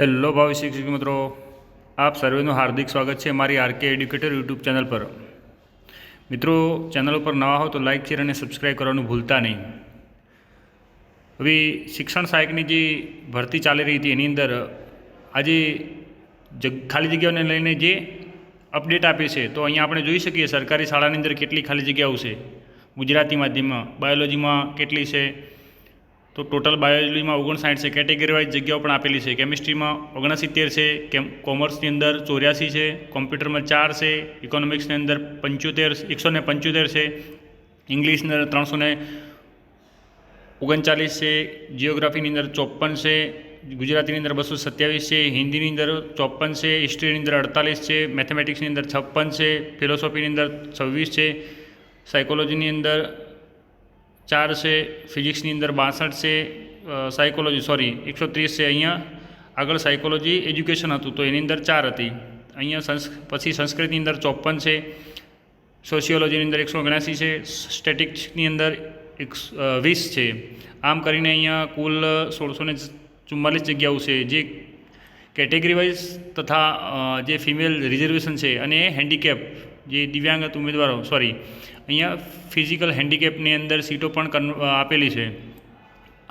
Hello ભાવિ શિક્ષક મિત્રો. આપ સર્વેનું હાર્દિક સ્વાગત છે મારી આરકે એડ્યુકેટર યુટ્યુબ ચેનલ પર. મિત્રો, ચેનલ ઉપર નવા હો તો લાઇક શેર અને સબસ્ક્રાઈબ કરવાનું ભૂલતા નહીં. હવે શિક્ષણ સહાયકની જે ભરતી ચાલી રહી હતી એની અંદર આજે ખાલી જગ્યાઓને લઈને જે અપડેટ આપી છે તો અહીંયા આપણે જોઈ શકીએ સરકારી શાળાની અંદર કેટલી ખાલી જગ્યાઓ છે. ગુજરાતી માધ્યમમાં, બાયોલોજીમાં કેટલી છે તો ટોટલ બાયોલોજીમાં ઓગણસાઠ છે. કેટેગરી જગ્યાઓ પણ આપેલી છે. કેમિસ્ટ્રીમાં ઓગણસિત્તેર છે. કેમ, કોમર્સની અંદર ચોર્યાસી છે. કોમ્પ્યુટરમાં ચાર છે. ઇકોનોમિક્સની અંદર પંચોતેર એકસો ને પંચોતેર છે. ઇંગ્લિશની અંદર ત્રણસો ને ઓગણચાલીસ છે. જિયોગ્રાફીની અંદર ચોપન છે. ગુજરાતીની અંદર બસો સત્યાવીસ છે. હિન્દીની અંદર ચોપન છે. હિસ્ટ્રીની અંદર અડતાલીસ છે. મેથેમેટિક્સની અંદર છપ્પન છે. ફિલોસોફીની અંદર છવ્વીસ છે. સાયકોલોજીની અંદર ચાર છે ફિઝિક્સની અંદર બાસઠ છે સાયકોલોજી સોરી એકસો ત્રીસ છે અહીંયા. આગળ સાયકોલોજી એજ્યુકેશન હતું, તો એની અંદર ચાર હતી. અહીંયા સંસ્, પછી સંસ્કૃતની અંદર ચોપન છે સોશિયોલોજીની અંદર એકસો ઓગણસી છે સ્ટેટિક્સની અંદર એક વીસ છે. આમ કરીને અહીંયા કુલ સોળસો ને ચુમ્માલીસ જગ્યાઓ છે, જે કેટેગરી વાઇઝ તથા જે ફિમેલ રિઝર્વેશન છે, અને હેન્ડીકેપ જે દિવ્યાંગત ઉમેદવારો સોરી અહીંયા ફિઝિકલ હેન્ડીકેપની અંદર સીટો પણ આપેલી છે.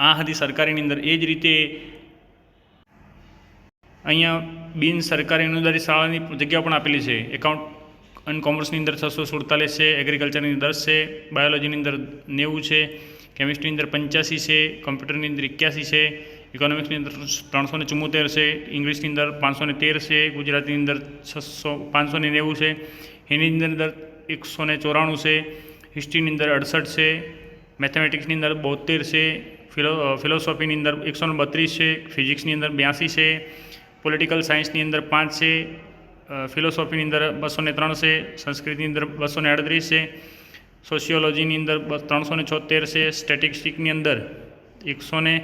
આ હતી સરકારીની અંદર એ જ રીતે અહીંયા બિન સરકારી અનુદારી શાળાની જગ્યાઓ પણ આપેલી છે. એકાઉન્ટ અને કોમર્સની અંદર છસો સુડતાલીસ છે એગ્રીકલ્ચરની અંદર દસ છે બાયોલોજીની અંદર નેવું છે કેમિસ્ટ્રીની અંદર પંચ્યાસી છે કમ્પ્યુટરની અંદર એક્યાસી છે ઇકોનોમિક્સની અંદર ત્રણસો ને ચુમ્મોતેર છે ઇંગ્લિશની અંદર પાંચસો તેર છે ગુજરાતીની અંદર છસો, પાંચસો ને નેવું છે હિન્દીની અંદર એકસો ને ચોરાણું છે હિસ્ટ્રીની અંદર અડસઠ છે મેથેમેટિક્સની અંદર બોતેર છે ફિલો ફિલોસોફીની અંદર એકસો બત્રીસ છે ફિઝિક્સની અંદર બ્યાસી છે પોલિટિકલ સાયન્સની અંદર પાંચ છે ફિલોસોફીની અંદર બસો ને ત્રણ છે સંસ્કૃતની અંદર બસો ને અડત્રીસ છે સોશિયોલોજીની અંદર ત્રણસો ને છોતેર છે સ્ટેટિસ્ટિકની અંદર એકસો ને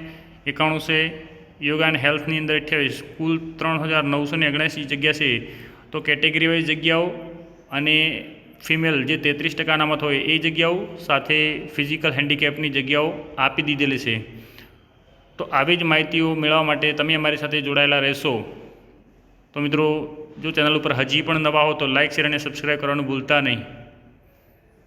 એકાણું છે યોગા એન્ડ હેલ્થની અંદર અઠ્યાવીસ કુલ ત્રણ હજાર નવસો ને ઓગણસી જગ્યા છે તો કેટેગરી વાઇઝ જગ્યાઓ અને ફિમેલ જે તેત્રીસ ટકા અનામત હોય એ જગ્યાઓ સાથે ફિઝિકલ હેન્ડીકેપની જગ્યાઓ આપી દીધેલી છે. તો આવી જ માહિતીઓ મેળવવા માટે તમે અમારી સાથે જોડાયેલા રહેશો. તો મિત્રો, જો ચેનલ ઉપર હજી પણ નવા હો તો લાઇક શેર અને સબસ્ક્રાઈબ કરવાનું ભૂલતા નહીં.